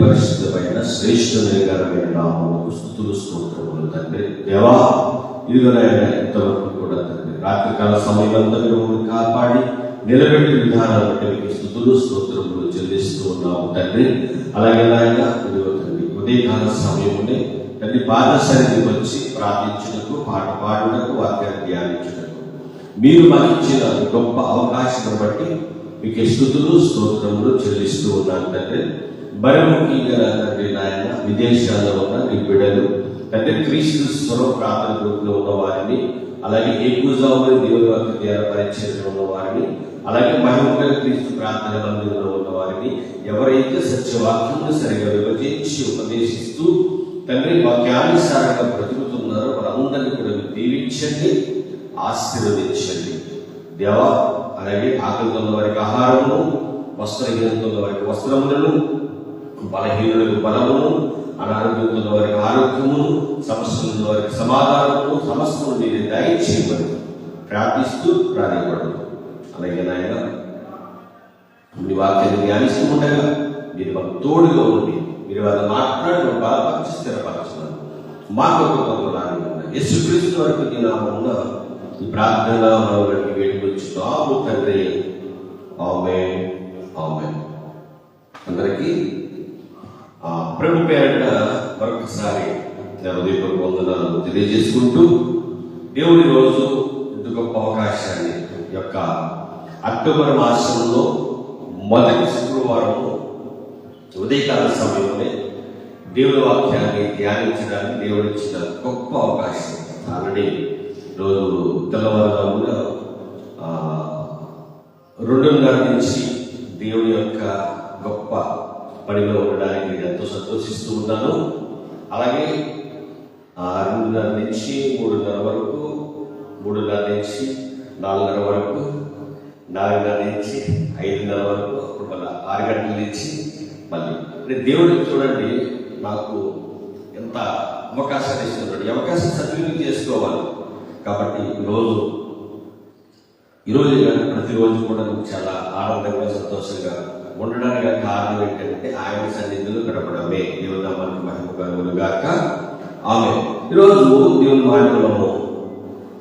పరిశుద్ధమైన శ్రేష్ఠమైన నామములకు స్థుతులు స్తోత్రములు తండ్రి. దేవా ఇదిగోనైనా ఇంతవరకు కూడా తండ్రి. రాత్రికాల సమయమంతా మీరు కాపాడి నిలబెట్టి విధానాలు బట్టి మీకు స్థుతులు స్తోత్రములు చెల్లిస్తూ ఉన్నాము తండ్రి. అలాగే నాయన ఇదిగో తండ్రి ఉదయకాల సమయమునే తండ్రి పాదశానికి వచ్చి ప్రార్థించుటకు పాట పాడుటకు వాక్యాన్ని ధ్యానించుటకు. మీరు మాకు ఇచ్చిన గొప్ప అవకాశం బట్టి మీకు స్థుతులు స్తోత్రములు చెల్లిస్తూ ఉన్నాను తండ్రి. మరి ముఖ్యంగా తండ్రి నాయన విదేశాల్లో ఉన్న నీ బిడ్డలు తండ్రి క్రీస్తు స్వరం ప్రార్థన గ్రూప్లో ఉన్న వారిని అలాగే ఏకుజాములు దేవుని వాక్య ధ్యాన పరిచయంలో ఉన్న వారిని అలాగే మహిమగల క్రీస్తు ప్రార్థన మందిరంలో ఉన్న వారిని ఎవరైతే సత్యవాక్యమును సరిగా విభజించి ఉపదేశిస్తూ తండ్రి వాక్యానుసారంగా ఉన్నారో. వారందరినీ కూడా దీవించండి ఆశీర్వదించండి. దేవ అలాగే ఆకలితో ఉన్న వారికి ఆహారము వస్త్రహీనంతో ఉన్న వారికి వస్త్రములను బలహీనులకు బలమును అనారోగ్యంతో ఉన్న వారికి ఆరోగ్యమును సమస్యలు వారికి సమాధానము సమస్యను మీరు దయచేయమని ప్రార్థిస్తూ ప్రార్థించబడదు అలాగే నాయన మీ వాక్యాన్ని ధ్యానిస్తూ ఉండగా మీరు మాకు తోడుగా ఉండి మీరు వారిని మాట్లాడి మాకు బలపరిచి స్థిరపరచున్నారు మాకు ఒక యేసుక్రీస్తు వరకు నీ నామమున ఈ ప్రార్థన మనకి వేడుకొచ్చి తాము తండ్రి. ఆమె ఆమె అందరికీ ఆ ప్రభు పేరట మరొకసారి నేను ఉదయపూర్వక వందనాలు తెలియజేసుకుంటూ దేవుడి రోజు ఇంత గొప్ప అవకాశాన్ని యొక్క అక్టోబర్ మాసంలో మొదటి శుక్రవారం ఉదయకాల సమయంలోనే దేవుడి వాక్యాన్ని ధ్యానించడానికి దేవుడు ఇచ్చిన గొప్ప అవకాశం. ఆల్రెడీ రోజు తెల్లవారుజామున ఆ, రెండున్నర నుంచి దేవుడి యొక్క గొప్ప పనిలో ఉండడానికి నేను ఎంతో సంతోషిస్తూ ఉన్నాను. అలాగే ఆ రెండున్నర నుంచి మూడున్నర వరకు మూడున్నర నుంచి నాలుగున్నర వరకు నాలుగున్నర నుంచి ఐదున్నర వరకు అప్పుడు మళ్ళీ ఆరు గంటల నుంచి మళ్ళీ. అంటే దేవుడికి చూడండి నాకు ఎంత అవకాశాన్ని ఇస్తున్నాడు ఈ అవకాశం సద్వినియోగం చేసుకోవాలి. కాబట్టి ఈరోజు ఈరోజు ప్రతిరోజు కూడా నాకు చాలా ఆనందంగా సంతోషంగా ఉండడానికి కారణం ఏంటంటే ఆయన సన్నిధిలో గడపడమే దేవుని నామానికి మహిమ కలుగును గాక. ఆమె. ఈరోజు దేవుని మహిమలము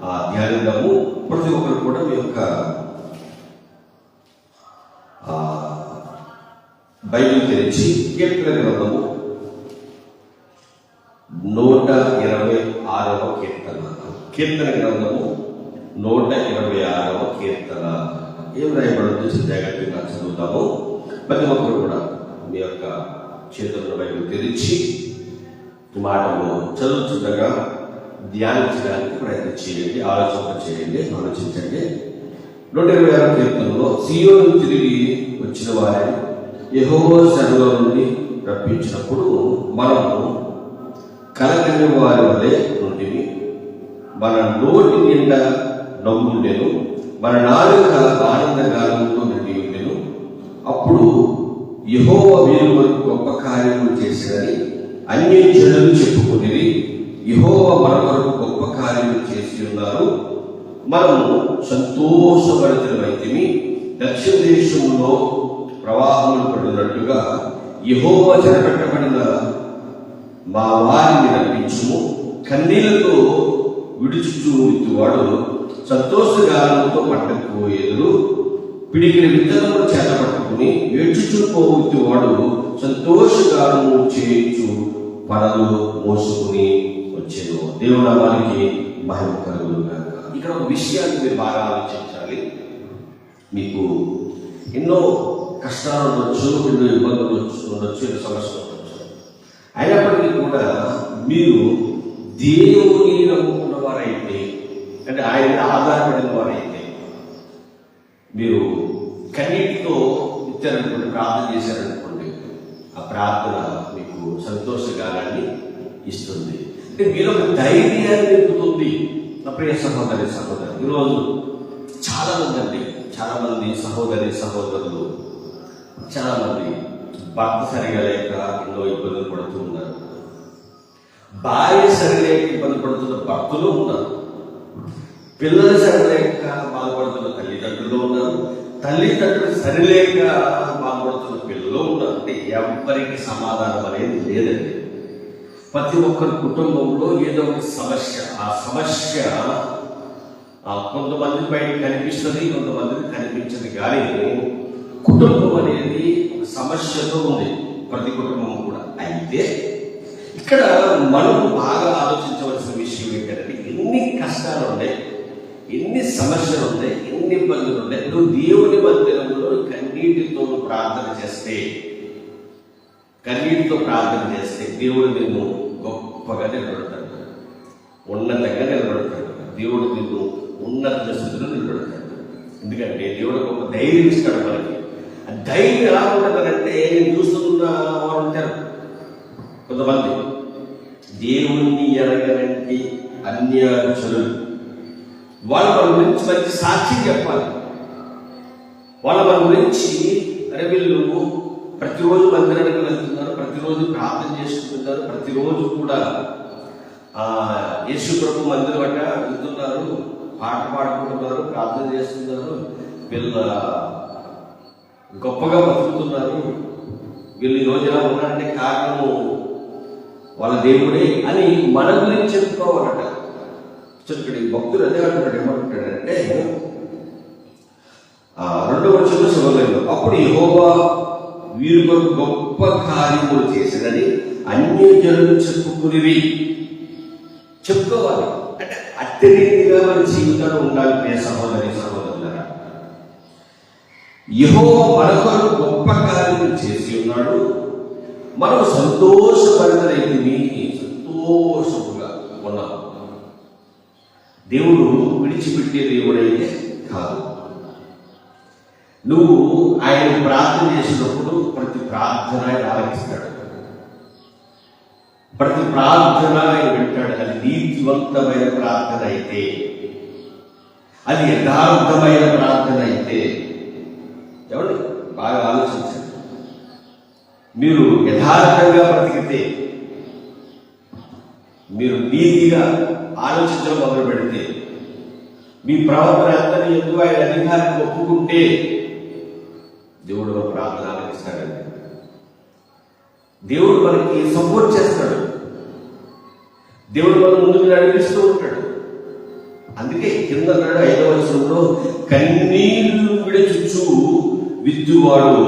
ఆ ధ్యానిద్దాము ప్రతి ఒక్కరు కూడా మీ యొక్క ఆ, బైబిల్ తెరిచి కీర్తన గ్రంథము నూట ఇరవై ఆరవ కీర్తన. కీర్తన గ్రంథము నూట ఇరవై ఆరవ కీర్తన. ఏం చూసి జాగ్రత్తగా చదువుతాము. ప్రతి ఒక్కరు కూడా మీ యొక్క చేతులను వైపు తెరిచి ఈ మాటలు చదువుతుండగా ధ్యానించడానికి ప్రయత్నం చేయండి ఆలోచన చేయండి ఆలోచించండి. నూట ఇరవై ఆరు కీర్తనలో సియోను తిరిగి వచ్చిన వారిని యెహోవా శరణలో నుండి రప్పించినప్పుడు మనము కలగని వారి వలె నుండి మన నోటి నిండా నవ్వుండెను. మన నాలుక ఆనందగాలంతో నిండి ఉండెను అప్పుడు యహోవ వీరు మనకు గొప్ప కార్యములు చేసినని అన్ని జనులు చెప్పుకునేది యహోవ మన కొరకు గొప్ప కార్యములు చేసి ఉన్నారు. మనము సంతోషపడితమైతిమి దక్షిణ దేశంలో ప్రవాహములు పడినట్లుగా యహోవ చెరపెట్టబడిన మా వారిని రప్పించుము. కన్నీళ్ళతో విడుచుచు వాడు సంతోషగానంతో పట్టకు పిడికిన విత్తనములు చేత పట్టుకుని ఏడ్చుచు పోవచ్చు వాడు సంతోషగానము చేయించు పడలు మోసుకుని వచ్చేను. దేవుడు మహిమ కలుగును ఇక్కడ ఒక విషయాన్ని మీరు బాగా ఆలోచించాలి. మీకు ఎన్నో కష్టాలు ఉండొచ్చు ఎన్నో ఇబ్బందులు ఉండొచ్చు ఎన్నో సమస్యలు అయినప్పటికీ కూడా మీరు దేవుని నమ్ముకున్న వారైతే అంటే ఆయన ఆధారపడిన వారైతే మీరు కన్నీటితో ఇచ్చారనుకోండి ప్రార్థన చేశారనుకోండి ఆ ప్రార్థన మీకు సంతోషకాలాన్ని ఇస్తుంది. అంటే మీరు ఒక ధైర్యాన్ని నింపుతుంది నా ప్రియ సహోదరి సహోదరు ఈరోజు చాలా మంది అండి చాలా మంది సహోదరి సహోదరులు చాలా మంది భర్త సరిగా లేక ఎన్నో ఇబ్బందులు పడుతూ ఉన్నారు. భార్య సరిలేక ఇబ్బంది పడుతున్న భక్తులు ఉన్నారు. పిల్లలు సరిలేక బాధపడుతున్న తల్లిదండ్రులు ఉన్నారు. తల్లిదండ్రులు సరిలేక బాధపడుతున్న పిల్లలు ఉన్నారు. అంటే ఎవరికి సమాధానం అనేది లేదండి. ప్రతి ఒక్కరి కుటుంబంలో ఏదో ఒక సమస్య. ఆ సమస్య కొంతమంది పైన కనిపిస్తుంది కొంతమందికి కనిపించదు. కానీ కుటుంబం అనేది ఒక సమస్యతో ఉంది. ప్రతి కుటుంబం కూడా. అయితే ఇక్కడ మనం బాగా ఆలోచించవలసిన విషయం ఏంటంటే ఎన్ని కష్టాలు ఉన్నాయి ఎన్ని సమస్యలు ఉన్నాయి ఎన్ని ఇబ్బందులు ఉన్నాయి నువ్వు దేవుని మందిరంలో కన్నీటితో ప్రార్థన చేస్తే కన్నీటితో ప్రార్థన చేస్తే దేవుడు నిన్ను గొప్పగా నిలబడతాడు. ఉన్నతంగా నిలబడతాడు. దేవుడు నిన్ను ఉన్నత స్థితిలో నిలబడతాడు. ఎందుకంటే దేవుడు ఒక ధైర్యం ఇస్తాడు మనకి. ధైర్యం ఎలా ఉంటుందంటే నేను చూస్తున్న వారు ఉంటారు. కొంతమంది దేవుణ్ణి ఎరగనంటి అన్యాచులు వాళ్ళ మన గురించి మంచి సాక్షి చెప్పాలి. వాళ్ళ మన గురించి అరే వీళ్ళు ప్రతిరోజు మందిరానికి వెళ్తున్నారు ప్రతిరోజు ప్రార్థన చేసుకుంటున్నారు ప్రతిరోజు కూడా ఆ యేసు ప్రభు మందిరం అట వెళ్తున్నారు పాట పాడుకుంటున్నారు ప్రార్థన చేస్తున్నారు వీళ్ళ గొప్పగా బతుకుతున్నారు. వీళ్ళు ఈ రోజు ఎలా ఉన్నారంటే కారణము వాళ్ళ దేవుడే అని మన గురించి చెప్పుకోవాలట. సో ఇక్కడ భక్తుడు అదే అంటున్నాడు ఏమంటున్నాడంటే ఆ రెండు వచ్చిన శివలేదు అప్పుడు యెహోవా వీరు కొరకు గొప్ప కార్యములు చేసినని అన్ని జనులు చెప్పుకునేవి. చెప్పుకోవాలి. అంటే అత్యధికంగా మన జీవితంలో ఉండాలి సహోదరి సహోదరు. యహో మరొకరు గొప్ప కార్యం చేసి ఉన్నాడు. మనం సంతోషపడతలైతే సంతోషముగా ఉన్నాం దేవుడు విడిచిపెట్టే దేవుడైతే కాదు. నువ్వు ఆయన ప్రార్థన చేసినప్పుడు ప్రతి ప్రార్థన ఆయన ఆలకిస్తాడు. ప్రతి ప్రార్థన ఆయన వింటాడు. అది నీతివంతమైన ప్రార్థన అయితే అది యథార్థమైన ప్రార్థన అయితే ఎవరు బాగా ఆలోచించండి మీరు యథార్థంగా బ్రతికితే మీరు నీతిగా ఆలోచించడం మొదలు పెడితే మీ ప్రవర్తన అంతని ఎందుకు ఆయన అధికారాన్ని ఒప్పుకుంటే దేవుడు మన ప్రార్థన ఆలకిస్తాడండి దేవుడు మనకి సపోర్ట్ చేస్తాడు. దేవుడు మన ముందుకు నడిపిస్తూ ఉంటాడు. అందుకే కింద నాడు ఐదవ వచనంలో కన్నీళ్ళు విడచుచు విద్యువాడు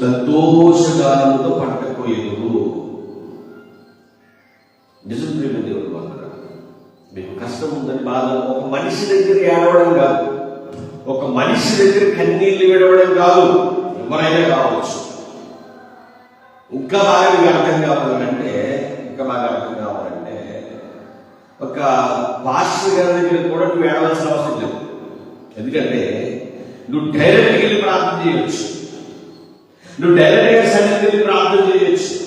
సంతోషగానంతో పట్టకపోయేదు నిజం ప్రేమ దేవుడు వాళ్ళ మీకు కష్టం ఉందని బాధ. ఒక మనిషి దగ్గర ఏడవడం కాదు. ఒక మనిషి దగ్గర కన్నీళ్ళు విడవడం కాదు. ఎవరైనా కావచ్చు. ఇంకా బాగా మీకు అర్థం కావాలంటే ఇంకా బాగా అర్థం కావాలంటే ఒక పాస్టర్ గారి దగ్గర కూడా నువ్వు ఏడవలసిన అవసరం లేదు. ఎందుకంటే నువ్వు డైరెక్ట్గా వెళ్ళి ప్రార్థన చేయొచ్చు. నువ్వు డైరెక్ట్గా సన్నిధికి వెళ్ళి ప్రార్థన చేయొచ్చు.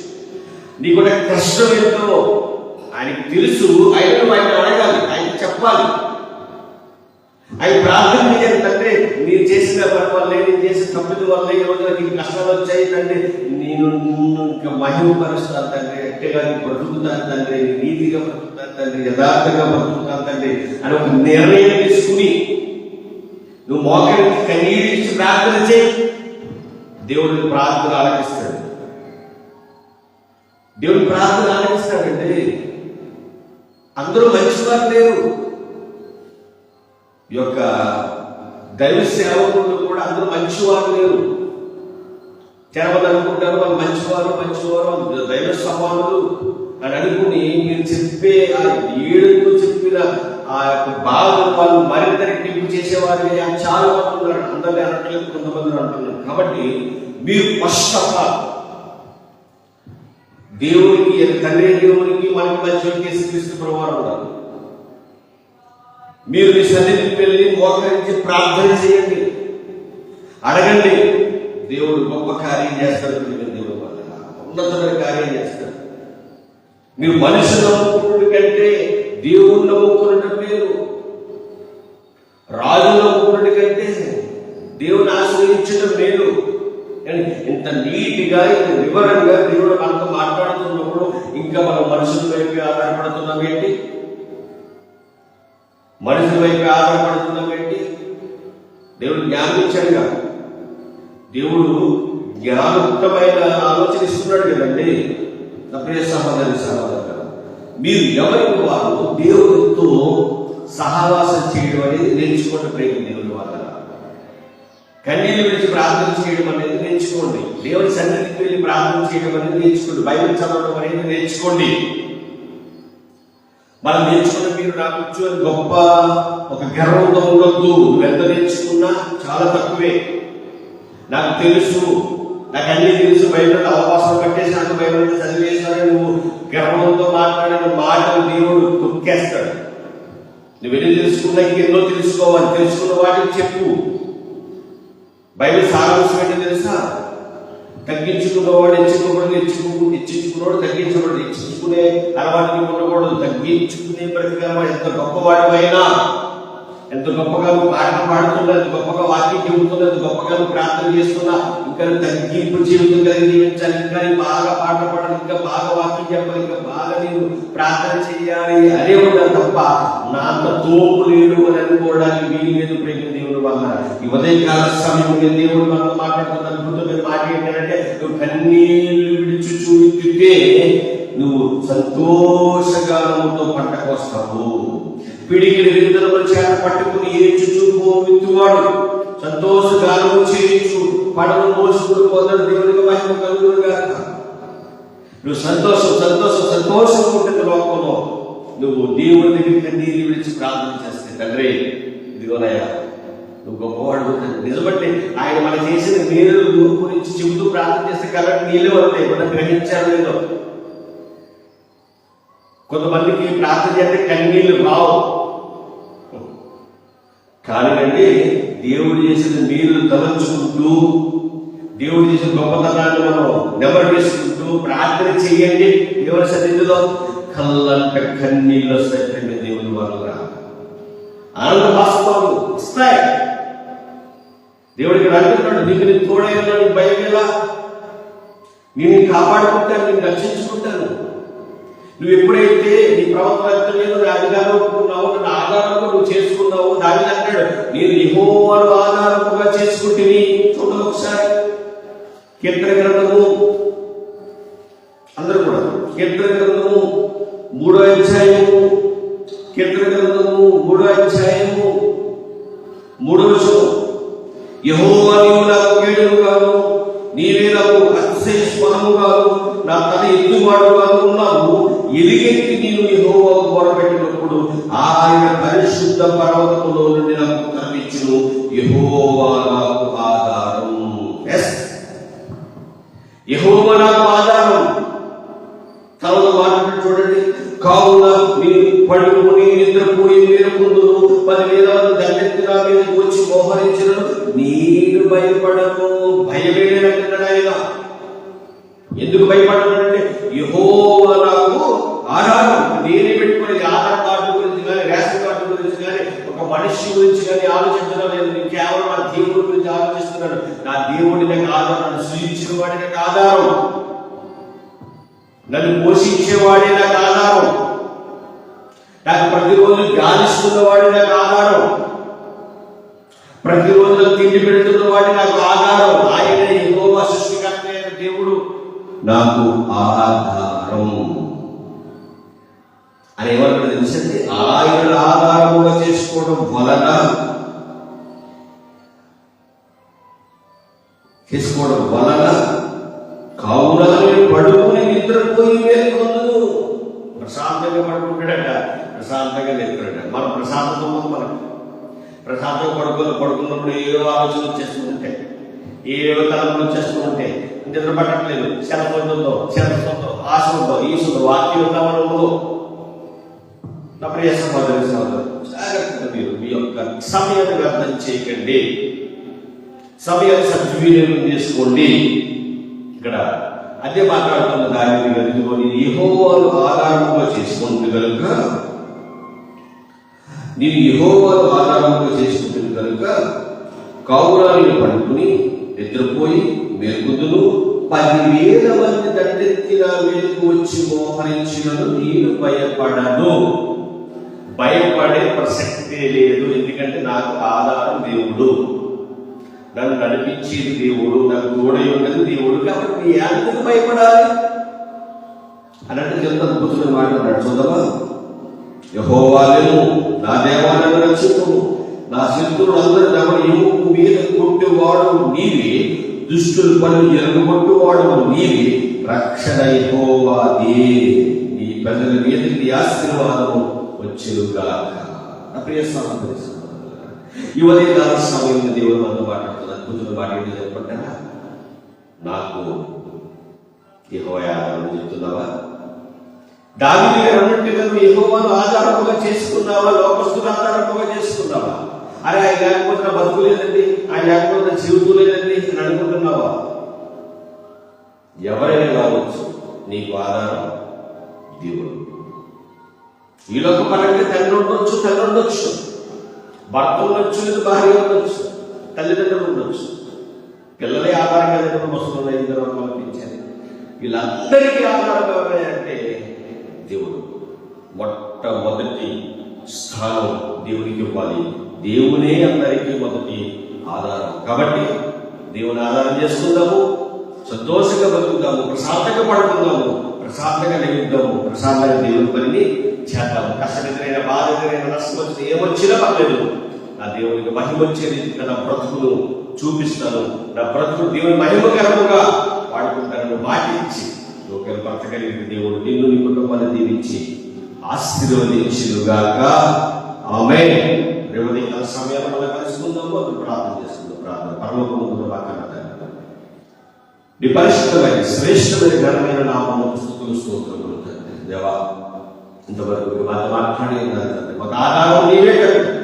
నీకున్న కష్టం ఎంతో. ఆయనకి తెలుసు ఆయన ఆయన అడగాలి ఆయన చెప్పాలి. ఆయన ప్రార్థన చేయాలి తండ్రి నేను చేసిన పని వల్లే నేను చేసిన తప్పుల వల్ల ఈ రోజు నీకు కష్టాలు వచ్చాయి తండ్రి నేను ఇంకా మహిమపరుస్తాను తండ్రి ఎట్టగా బ్రతుకుతాను తండ్రి నీతిగా బ్రతుకుతాను తండ్రి యథార్థంగా బ్రతుకుతాను తండ్రి అని ఒక నిర్ణయం తీసుకుని నువ్వు మోకరికి కన్నీరు ఇచ్చి ప్రార్థన చేయి. దేవుడికి ప్రార్థన ఆలకిస్తాడు. దేవుడు ప్రార్థన ఆలకిస్తాడు. అందరూ మంచివారు లేరు. ఈ యొక్క దైవ సేవకులు కూడా అందరూ మంచివారు లేరు. చాలా అనుకుంటారు వాళ్ళు మంచివారు మంచివారు దైవ సమానులు అని అనుకుని మీరు చెప్పే ఆ ఏడుతో చెప్పిన ఆ యొక్క బాధను వాళ్ళు మరింత రెట్టింపు చేసేవారు చాలా మంది ఉన్నారు. అందరినీ అనట్లేదు కొంతమంది అంటున్నారు. కాబట్టి మీరు ఫస్ట్ ఆఫ్ ఆల్ దేవునికి తండ్రి దేవునికి మనకి మధ్య క్రీస్తు ప్రభువారు ఉన్నారు. మీరు మీ సన్నిధికి వెళ్ళి మోకరించి ప్రార్థన చేయండి. అడగండి దేవుడు గొప్ప కార్యం చేస్తాడు ప్రియమైన దేవుడు వల్ల ఉన్నతమైన కార్యం చేస్తాడు. మీరు మనిషి నమ్ముకున్నది కంటే దేవుడు నమ్ముకున్నట్టు మీరు రాజు నమ్ముకున్నది కంటే దేవుని ఆశ్రయించడం మేలు. ఇంత నీటిగా ఇంత వివరంగా దేవుడు అంత ఇంకా మనం మనుషుల వైపు ఆధారపడుతున్నాం ఏంటి? మనుషుల వైపు ఆధారపడుతున్నాం ఏంటి? దేవుడు జ్ఞానం ఇచ్చాడుగా దేవుడు జ్ఞానయుక్తమైన ఆలోచన ఇస్తున్నాడు కదండి. నా ప్రియ సహోదరి సహోదరు మీరు ఎవరికి వారు దేవుడితో సహవాసం చేయడం అనేది నేర్చుకోండి ప్రేమ కన్యలు గురించి ప్రార్థన చేయడం అనేది నేర్చుకోండి. దేవుని సన్నిధికి వెళ్ళి ప్రార్థన చేయడం అనేది నేర్చుకోండి. బైబిల్ చదవడం అనేది నేర్చుకోండి. మనం నేర్చుకున్న మీరు నాకు కూర్చొని గొప్ప ఒక గర్వంతో ఉండొద్దు. ఎంత నేర్చుకున్నా చాలా తక్కువే. నాకు తెలుసు. నాకు అన్ని తెలుసు. బైబిల్ అవకాశం కట్టేసినట్టు బైబిల్ చదివేశాడు నువ్వు గర్వంతో మాట్లాడిన మాటలు దేవుడు తొక్కేస్తాడు. నువ్వు ఎన్ని తెలుసుకున్నా ఎన్నో తెలుసుకోవాలి. తెలుసుకున్న వాటికి చెప్పు. బైబిల్ సారాంశం ఏంటో తెలుసా? తగ్గించుకున్నవాడు ఇచ్చుకోకూడదు హెచ్చుకు ఇచ్చుకున్నవాడు తగ్గించకూడదు ఇచ్చుకునే అలవాటు ఉండకూడదు తగ్గించుకునే ప్రతిగా ఎంత గొప్పవాడివైనా ఎంత గొప్పగా పాటలు పాడుతున్నా ఎంత గొప్పగా వాక్యం చెబుతున్నా ఎంత గొప్పగా ప్రార్థన చేస్తున్నా ఇంకా తగ్గింపు జీవితం కలిగి జీవించాలి ఇంకా బాగా పాట పాడాలి ఇంకా బాగా వాక్యం చెప్పాలి ఇంకా బాగా నేను ప్రార్థన చేయాలి అదే ఉండాలి తప్ప నా తోపు లేడు అని అనుకోవడానికి వీలు లేదు ప్రేమ ఈ ఉదయకాల సమయంలో దేవుడు మనతో మాట్లాడుతున్న అద్భుతమైన మాట ఏంటంటే నువ్వు కన్నీళ్ళు విడిచుచు విత్తితే నువ్వు సంతోషగానముతో పంట కోస్తావు. పిడికిడి విడుదల చేత పట్టుకుని ఏడ్చుచు విత్తువాడు సంతోష గానము చేయించు. పడవ మోసుకుని పొందడం దేవునికి మహిమ కలుగును గాక. నువ్వు సంతోషం సంతోషం సంతోషం ఉంటుంది లోకంలో. నువ్వు దేవుడి దగ్గరికి నీళ్ళు విడిచి ప్రార్థన చేస్తే తండ్రి ఇదిగోనయ్యా నువ్వు గొప్పవాడు నిజమంటే ఆయన మన చేసిన మేలు గురించి చెబుతూ ప్రార్థన చేస్తే కాబట్టి నీళ్ళే వస్తాయి. మనం గ్రహించారు లేదో. కొంతమందికి ప్రార్థన చేస్తే కన్నీళ్ళు రావు. కానివ్వండి దేవుడు చేసిన నీళ్ళు తలంచుకుంటూ దేవుడు చేసిన గొప్పతనాన్ని మనం నెమరు వేసుకుంటూ ప్రార్థన చేయండి. దేవుని సన్నిధిలో కళ్ళంట కన్నీళ్ళు వస్తాయి. దేవుని వల్ల ఆనంద వాస్తవాలు దేవుడికి అంటున్నాడు నీకు నేను తోడైనాడు భయం ఎలా? నేను కాపాడుకుంటాను నేను రక్షించుకుంటాను. నువ్వు ఎప్పుడైతే నీ ప్రవర్తన మీద నా అధికారం ఒప్పుకున్నావు నా ఆధారంలో నువ్వు చేసుకున్నావు దాని అంటాడు నేను యెహోవాను ఆధారముగా చేసుకుంటుని చూడండి ఒకసారి. కీర్తన గ్రంథము అందరూ కూడా కీర్తన గ్రంథము మూడో అధ్యాయము కీర్తన గ్రంథము మూడో అధ్యాయము మూడో విషయం యెహోవా నీవు నాకు కేడుగాను నీవే నాకు అతిశయస్వరముగాను నా తల ఎత్తువాడుగాను ఉన్నావు. నేను ఆయన పరిశుద్ధ పర్వతములో నుండి నాకు కనిపించును. యహోవా భయపడము భయపడను భయమేనంటున్నాడు ఆయన ఎందుకు భయపడమంటే యహోవ నాకు ఆధారం నేనే పెట్టుకుని ఆధార్ కార్డు గురించి కానీ రేషన్ కార్డు గురించి కానీ ఒక మనిషి గురించి కానీ ఆలోచించడం లేదు. నేను కేవలం నా దేవుడి గురించి ఆలోచిస్తున్నాను. నా దేవుడి నాకు ఆధారం నన్ను సృజించిన వాడి నాకు ఆధారం. నన్ను పోషించేవాడే నాకు ఆధారం. నాకు ప్రతిరోజు గాలిస్తున్నవాడే నాకు ఆధారం. ప్రతిరోజు తిండి పెడుతున్నవాడే నాకు ఆధారం. ఆయన యెహోవా సృష్టికర్త దేవుడు. నాకు ఆధారం. అని ఏమన్నా తెలిసింది ఆయన ఆధారముగా చేసుకోవడం వలన చేసుకోవడం వలన కావున పడుకుని నిద్రపోయి మేల్కొందును ప్రశాంతంగా పడుకుంటాడట. ప్రశాంతంగా నిద్రట మన ప్రశాంతత ఉంది మనకు ప్రశాంతంగా పడుకొని పడుకున్నప్పుడు ఏదో ఆలోచన వచ్చేస్తుంటే ఏవో తలంపులు ఉంటాయి నిద్ర పట్టట్లేదు. సెలవు ఉందో సెలవు ఉందో ఆశ ఉందో ఈశ ఉందో వాక్యం ఉందామని ఉందో. నా ప్రియ సహోదరి సహోదరు జాగ్రత్తగా మీరు మీ యొక్క సమయాన్ని వ్యర్థం చేయకండి. సమయాన్ని సద్వినియోగం చేసుకోండి. ఇక్కడ అదే మాట్లాడుతున్న దానిని ఎదుర్కొని యహోవాలు ఆధారంగా చేసుకుంటుంది కనుక నేను యహోవాలు ఆధారముగా చేసుకుంటుంది కనుక కావున పడుకుని నిద్రపోయి మేల్కొందును. పదివేల మంది దండెత్తిన మేలుకు వచ్చి మోహరించినను నేను భయపడను. భయపడే ప్రసక్తే లేదు ఎందుకంటే నాకు ఆధారం దేవుడు. నన్ను నడిపించేది దేవుడు నాకు తోడై ఉన్నది దేవుడు కాబట్టి నీ ఎందుకు భయపడాలి? అన్నట్టు ఎంత అద్భుతమైన మాట చూద్దామా యహోవాలను నా దేవాలను రక్షకుడు నా శత్రువులు అందరూ నా మీద కొట్టేవాడు నీవి. దుష్టుల పనులు ఎరగొట్టువాడు నీవి. రక్షణ యహోవాది. నీ ప్రజల మీదకి ఆశీర్వాదము వచ్చేరుగాక నా ప్రియ సహోదరి సహోదరులారా, ఈ సమయంలో దేవుడు మనతో మాట్లాడుతున్న అద్భుతమైన మాట ఏంటి చెప్పంటారా నాకు యెహోవా ఆధారం చెప్తున్నావా? దాని గారు అన్నట్టుగా నువ్వు యెహోవాను ఆధారముగా చేసుకున్నావా? లోకస్తులు ఆధారముగా చేసుకున్నావా? అరే ఆయన లేకపోతే నా బతుకు లేదండి ఆయన లేకపోతే నా జీవితం లేదండి అని అనుకుంటున్నావా? ఎవరైనా కావచ్చు నీకు ఆధారం దేవుడు. ఈ లోక పరంగా తండ్రి ఉండొచ్చు తల్లి ఉండొచ్చు. భర్త ఉండొచ్చు లేదా భార్య ఉండొచ్చు తల్లిదండ్రులు ఉండొచ్చు. పిల్లలే ఆధారంగా వస్తున్నాయి వస్తున్న ఇద్దరు పంపించారు వీళ్ళందరికీ ఆధారం ఎవరంటే దేవుడు. మొట్టమొదటి స్థానం దేవునికి ఇవ్వాలి. దేవునే అందరికీ మొదటి ఆధారం. కాబట్టి దేవుని ఆధారం చేసుకుందాము సంతోషంగా బతుకుతాము ప్రశాంతంగా పడుకుందాము ప్రశాంతంగా నిలుద్దాము ప్రశాంతంగా దేవుని పనిని చేద్దాము. కష్టం ఎదురైన నష్టం వచ్చిన ఏమొచ్చినా పర్లేదు. నా దేవునికి మహిమ వచ్చే రీతిగా నా బ్రతుకును చూపిస్తాను. నా బ్రతుకు దేవుని మహిమకరముగా వాడుకుంటాను మాటించి ఒకరి భర్త కలిగిన దేవుడు నిన్ను నీ కుటుంబాన్ని దీవించి ఆశీర్వదించుగాక ఆమె రేవతి కాల సమయాన్ని మనం కలుసుకుందాము. అప్పుడు ప్రార్థన చేసుకుందాం ప్రార్థన. పరలోకము బాగా నీ పరిశుద్ధమైన శ్రేష్టమైన ఘనమైన నామము స్థుతులు స్తోత్రములు తండ్రి. దేవా ఇంతవరకు మాట మాతో మాట్లాడి ఉన్నారు తండ్రి. ఒక ఆధారం నీవే కదా.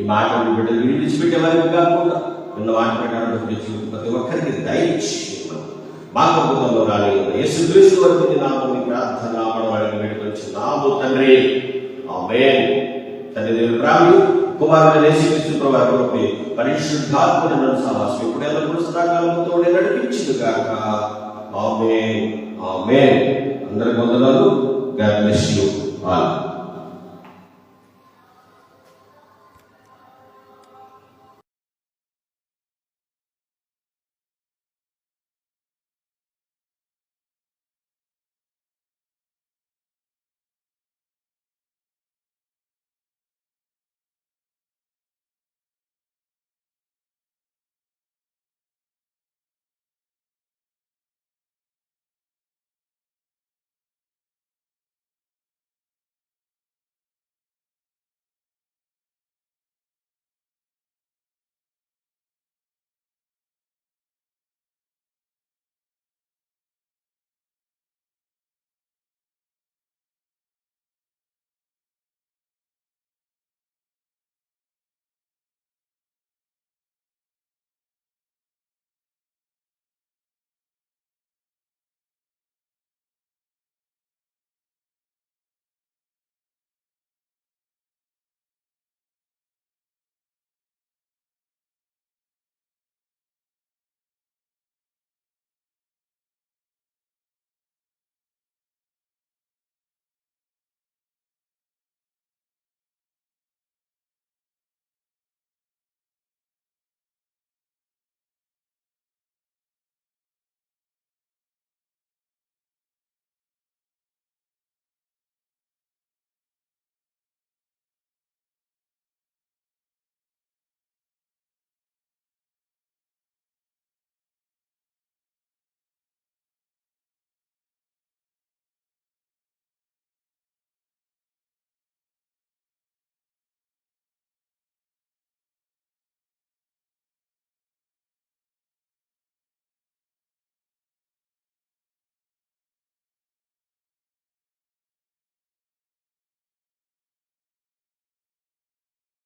ఈ మాటలు బిడ్డలు విడిచిపెట్టే వారికి కాకుండా ఉన్న మాట ప్రకారం ప్రతి ఒక్కరికి దయచి మా కుటుంబంలో రాని యేసుక్రీస్తు వరకు నామని ప్రార్థన నామం వాళ్ళకి నాము తండ్రి. ఆమేన్. తండ్రి దేవుని ప్రాణి కుమారుడు యేసుక్రీస్తు ప్రభావం పరిశుద్ధాత్మను ఇప్పుడు ఎల్లప్పుడూ సదాకాలంతో నడిపించింది కాక ఆమె ఆమె అందరికి వందనాలు. God bless you all.